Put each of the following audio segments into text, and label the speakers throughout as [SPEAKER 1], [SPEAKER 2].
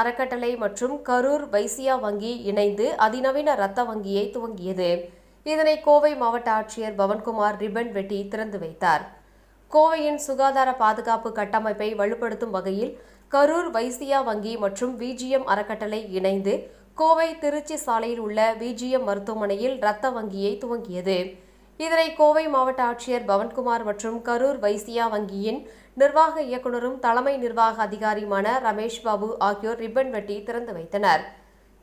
[SPEAKER 1] அறக்கட்டளை மற்றும் கரூர் வைசியா வங்கி இணைந்து அதிநவீன ரத்த வங்கியை துவங்கியது. இதனை கோவை மாவட்ட ஆட்சியர் பவன்குமார் ரிப்பன் வெட்டி திறந்து வைத்தார். கோவையின் சுகாதார பாதுகாப்பு கட்டமைப்பை வலுப்படுத்தும் வகையில் கரூர் வைசியா வங்கி மற்றும் விஜிஎம் அறக்கட்டளை இணைந்து கோவை திருச்சி சாலையில் உள்ள விஜிஎம் மருத்துவமனையில் ரத்த வங்கியை துவங்கியது. இதனை கோவை மாவட்ட ஆட்சியர் பவன்குமார் மற்றும் கரூர் வைசியா வங்கியின் நிர்வாக இயக்குநரும் தலைமை நிர்வாக அதிகாரியுமான ரமேஷ் பாபு ஆகியோர் ரிப்பன் வெட்டி திறந்து வைத்தனர்.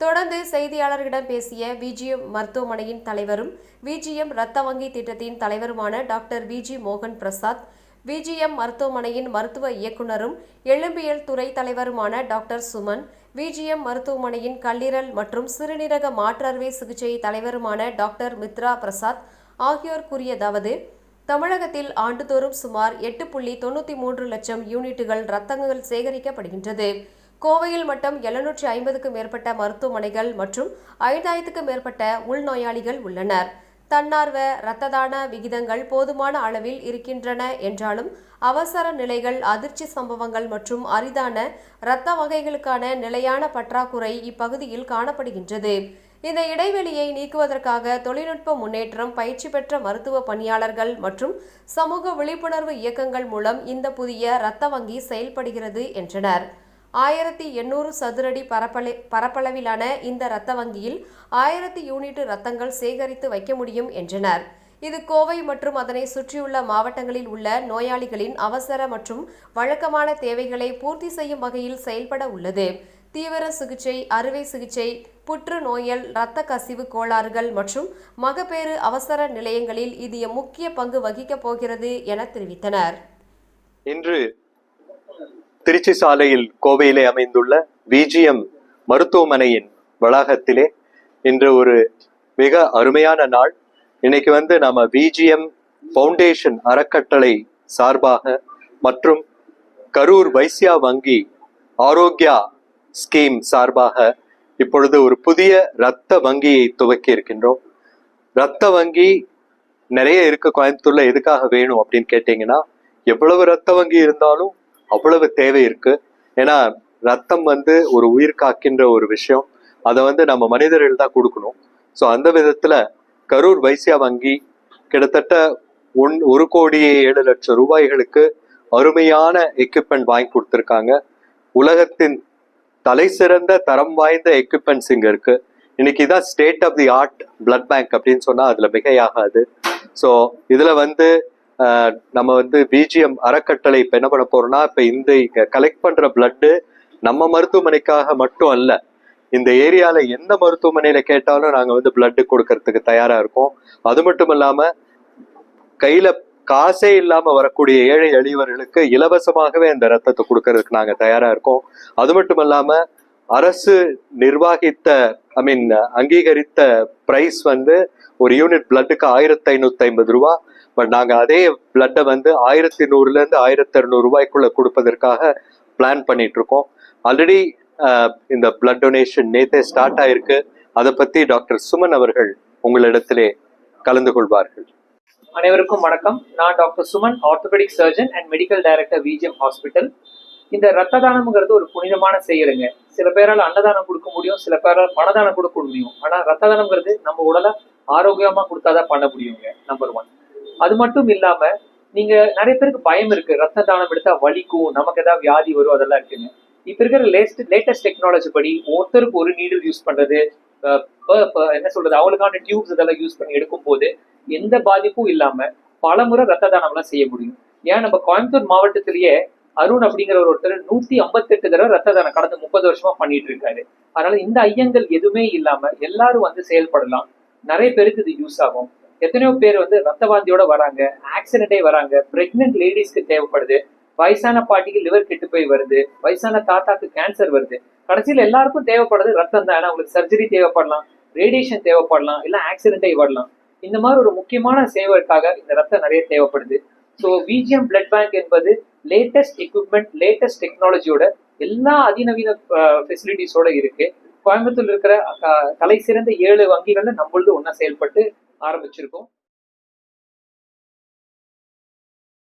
[SPEAKER 1] தொடர்ந்து செய்தியாளர்களிடம் பேசிய விஜிஎம் மருத்துவமனையின் தலைவரும் விஜிஎம் ரத்த வங்கி திட்டத்தின் தலைவருமான டாக்டர் விஜி மோகன் பிரசாத் விஜிஎம் மருத்துவமனையின் மருத்துவ இயக்குனரும் எலும்பியல் துறை தலைவருமான டாக்டர் சுமன் விஜிஎம் மருத்துவமனையின் கல்லீரல் மற்றும் சிறுநீரக மாற்றறுவை சிகிச்சை தலைவருமான டாக்டர் மித்ரா பிரசாத் ஆகியோர் கூறியதாவது தமிழகத்தில் ஆண்டுதோறும் சுமார் எட்டு புள்ளி தொண்ணூற்றி மூன்று லட்சம் யூனிட்டுகள் ரத்தங்கள் சேகரிக்கப்படுகின்றது. கோவையில் மட்டும் எழுநூற்றி ஐம்பதுக்கும் மேற்பட்ட மருத்துவமனைகள் மற்றும் ஐந்தாயிரத்துக்கும் மேற்பட்ட உள்நோயாளிகள் உள்ளனர். தன்னார்வ இரத்த தான விகிதங்கள் போதுமான அளவில் இருக்கின்றன என்றாலும் அவசர நிலைகள் அதிர்ச்சி சம்பவங்கள் மற்றும் அரிதான இரத்த வகைகளுக்கான நிலையான பற்றாக்குறை இப்பகுதியில் காணப்படுகின்றது. இந்த இடைவெளியை நீக்குவதற்காக தொழில்நுட்ப முன்னேற்றம் பயிற்சி பெற்ற மருத்துவ பணியாளர்கள் மற்றும் சமூக விழிப்புணர்வு இயக்கங்கள் மூலம் இந்த புதிய இரத்த வங்கி செயல்படுகிறது என்றனர். ஆயிரத்தி எண்ணூறு சதுரடி பரப்பள பரப்பளவிலான இந்த இரத்த வங்கியில் ஆயிரத்தி யூனிட் ரத்தங்கள் சேகரித்து வைக்க முடியும் என்றனர். இது கோவை மற்றும் அதனை சுற்றியுள்ள மாவட்டங்களில் உள்ள நோயாளிகளின் அவசர மற்றும் வழக்கமான தேவைகளை பூர்த்தி செய்யும் வகையில் செயல்பட உள்ளது. தீவிர சிகிச்சை அறுவை சிகிச்சை புற்றுநோயல் இரத்த கசிவு கோளாறுகள் மற்றும் மகப்பேறு அவசர நிலையங்களில் இது முக்கிய பங்கு வகிக்கப் போகிறது என தெரிவித்தனர்.
[SPEAKER 2] இன்று திருச்சி சாலையில் கோவையிலே அமைந்துள்ள விஜிஎம் மருத்துவமனையின் வளாகத்திலே இன்று ஒரு மிக அருமையான நாள். இன்னைக்கு வந்து நம்ம விஜிஎம் ஃபவுண்டேஷன் அறக்கட்டளை சார்பாக மற்றும் கரூர் வைசியா வங்கி ஆரோக்கியா ஸ்கீம் சார்பாக இப்பொழுது ஒரு புதிய இரத்த வங்கியை துவக்கி இருக்கின்றோம். இரத்த வங்கி நிறைய இருக்க கோயம்புத்தூர்ல எதுக்காக வேணும் அப்படின்னு கேட்டீங்கன்னா எவ்வளவு இரத்த வங்கி இருந்தாலும் அவ்வளவு தேவை இருக்கு. ஏன்னா ரத்தம் வந்து ஒரு உயிர் காக்கின்ற ஒரு விஷயம். அதை வந்து நம்ம மனிதர்கள் தான் கொடுக்கணும். ஸோ அந்த விதத்துல கரூர் வைசியா வங்கி கிட்டத்தட்ட ஒன் ஒரு கோடியே ஏழு லட்சம் ரூபாய்களுக்கு அருமையான எக்யூப்மெண்ட் வாங்கி கொடுத்துருக்காங்க. உலகத்தின் தலை சிறந்த தரம் வாய்ந்த எக்யூப்மெண்ட்ஸ் இங்க இருக்கு. இன்னைக்கு தான் state of the art blood bank அப்படின்னு சொன்னா அதுல மிகையாகாது. ஸோ இதுல வந்து நம்ம வந்து பிஜிஎம் அறக்கட்டளை இப்போ என்ன பண்ண போறோம்னா இப்போ இந்த இங்கே கலெக்ட் பண்ற பிளட்டு நம்ம மருத்துவமனைக்காக மட்டும் அல்ல இந்த ஏரியால எந்த மருத்துவமனையில கேட்டாலும் நாங்கள் வந்து பிளட்டு கொடுக்கறதுக்கு தயாரா இருக்கோம். அது மட்டும் இல்லாம கையில காசே இல்லாம வரக்கூடிய ஏழை எளியவர்களுக்கு இலவசமாகவே அந்த ரத்தத்தை கொடுக்கறதுக்கு நாங்க தயாரா இருக்கோம். அது மட்டும் இல்லாம அரசு நிர்வாகித்த ஐ மீன் அங்கீகரித்த பிரைஸ் வந்து ஒரு யூனிட் பிளட்டுக்கு ஆயிரத்தி ஐநூத்தி ஐம்பது ரூபா. பட் நாங்க அதே பிளட்டை வந்து ஆயிரத்தி நூறுல இருந்து ஆயிரத்தி இரநூறு ரூபாய்க்குள்ள கொடுப்பதற்காக பிளான் பண்ணிட்டு இருக்கோம். ஆல்ரெடி இந்த பிளட் டொனேஷன் நேத்தே ஸ்டார்ட் ஆயிருக்கு. அதை பத்தி டாக்டர் சுமன் அவர்கள் உங்களிடத்திலே கலந்து கொள்வார்கள்.
[SPEAKER 3] அனைவருக்கும் வணக்கம். நான் doctor Suman orthopaedic surgeon and medical director VGM hospital இந்த ரத்த தானம்ங்கிறது ஒரு புனிதமான செயலுங்க. சில பேரால் அன்னதானம் கொடுக்க முடியும் சில பேரால் பணதானம் கொடுக்க முடியும். ஆனால் ரத்த தானம்ங்கிறது நம்ம உடலை ஆரோக்கியமா கொடுத்தாதான் பண்ண முடியுங்க நம்பர் ஒன் அது மட்டும் இல்லாம நீங்க நிறைய பேருக்கு பயம் இருக்கு. ரத்த தானம் எடுத்தா வலிக்கும் நமக்கு ஏதாவது வியாதி வரும் அதெல்லாம் இருக்குங்க இப்ப இருக்கிற லேஸ்ட் லேட்டஸ்ட் டெக்னாலஜி படி ஒருத்தருக்கு ஒரு நீடில் யூஸ் பண்றது என்ன சொல்றது அவளுக்கான டியூப்ஸ் இதெல்லாம் யூஸ் பண்ணி எடுக்கும் போது எந்த பாதிப்பும் இல்லாம பல முறை ரத்த தானம்லாம் செய்ய முடியும். ஏன் நம்ம கோயம்புத்தூர் மாவட்டத்திலேயே அருண் அப்படிங்கிற ஒரு ஒருத்தர் நூத்தி ஐம்பத்தெட்டு தடவை ரத்த தானம் கடந்த முப்பது வருஷமா பண்ணிட்டு இருக்காரு. அதனால இந்த ஐயங்கள் எதுவுமே இல்லாம எல்லாரும் வந்து செயல்படலாம். நிறைய பேருக்கு இது யூஸ் ஆகும். எத்தனையோ பேர் வந்து ரத்தவாந்தியோட வராங்க ஆக்சிடென்டே வராங்க பிரெக்னென்ட் லேடிஸ்க்கு தேவைப்படுது. வயசான பாட்டிக்கு லிவர் கெட்டு போய் வருது வயசான தாத்தாக்கு கேன்சர் வருது. கடைசியில் எல்லாருக்கும் தேவைப்படுறது ரத்தம் தான் ஏன்னா அவங்களுக்கு சர்ஜரி தேவைப்படலாம் ரேடியேஷன் தேவைப்படலாம் இல்லை ஆக்சிடென்டே வரலாம் இந்த மாதிரி ஒரு முக்கியமான சேவைக்காக இந்த ரத்தம் நிறைய தேவைப்படுது. ஸோ விஜிஎம் பிளட் பேங்க் என்பது லேட்டஸ்ட் எக்யூப்மெண்ட் லேட்டஸ்ட் டெக்னாலஜியோட எல்லா அதிநவீன ஃபெசிலிட்டிஸோட இருக்கு. கோயம்புத்தூர்ல இருக்கிற தலை சிறந்த ஏழு வங்கிகள்ல நம்மளது ஒண்ணா செயல்பட்டு ஆரம்பிச்சிருக்கோம்.